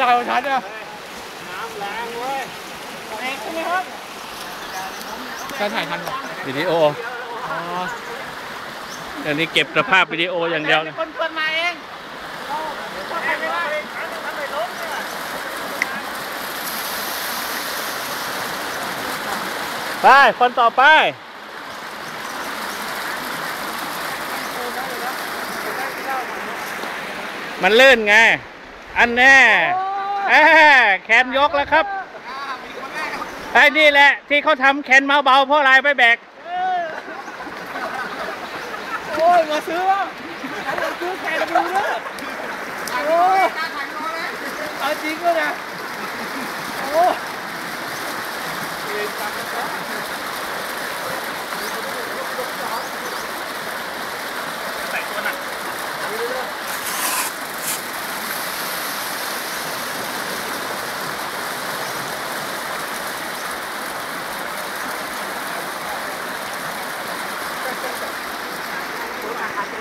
อะไรของฉันเนี่ยน้ำแรงเว้ยเอกใช่ไหมครับจะถ่ายทันป่ะวิดีโออ๋อเดี๋ยวนี้เก็บสภาพวิดีโออย่างเดียวนะคนชวนมาเองถ้าใครไม่ได้ไป คนต่อไปมันลื่นไง อันแน่ แอะแขนยกแล้วครับไอ้นี่แหละ ที่เขาทำแขนเมาเบาเพราะอะไรไปแบกโอ้ยมาซื้อวมาซื้อแขนดูเนอะโอ้เอาจริงเลยนะ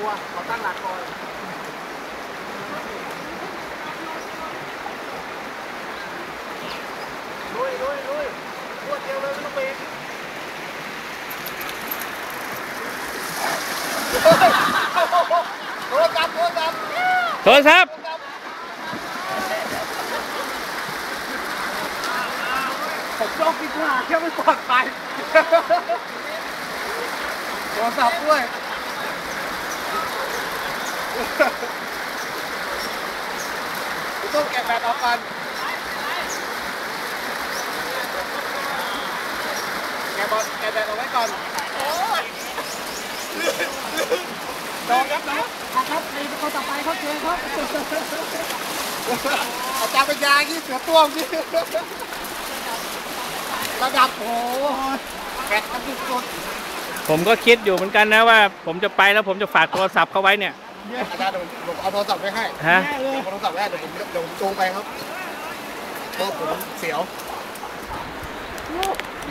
ลัวขอตั้งหลักก่อนลุยลุยลุยรวดเดียวเลยไม่ต้องปีกโทรศัพท์โทรศัพท์โทรศัพท์ผมชอบกินหาแค่ไม่ปลอดภัยโทรศัพท์ด้วย ต้องแกะแบตออกก่อนแกะบอลแกะแบตออกไว้ก่อนน้องครับน้องครับในคนต่อไปเขาเชิญครับอาจารย์ปัญญาที่เสือต้วมที่ระดับโอ้โหแบตมันสุดผมก็คิดอยู่เหมือนกันนะว่า ผมจะไปแล้วผมจะฝากโทรศัพท์เขาไว้เนี่ยๆ อาจารย์เดี๋ยวผมเอาโทรศัพท์ไว้ให้ฮะ เอาโทรศัพท์ไว้ให้เดี๋ยวผมเดี๋ยวผมจูงไปครับเพราะผมเสียว โ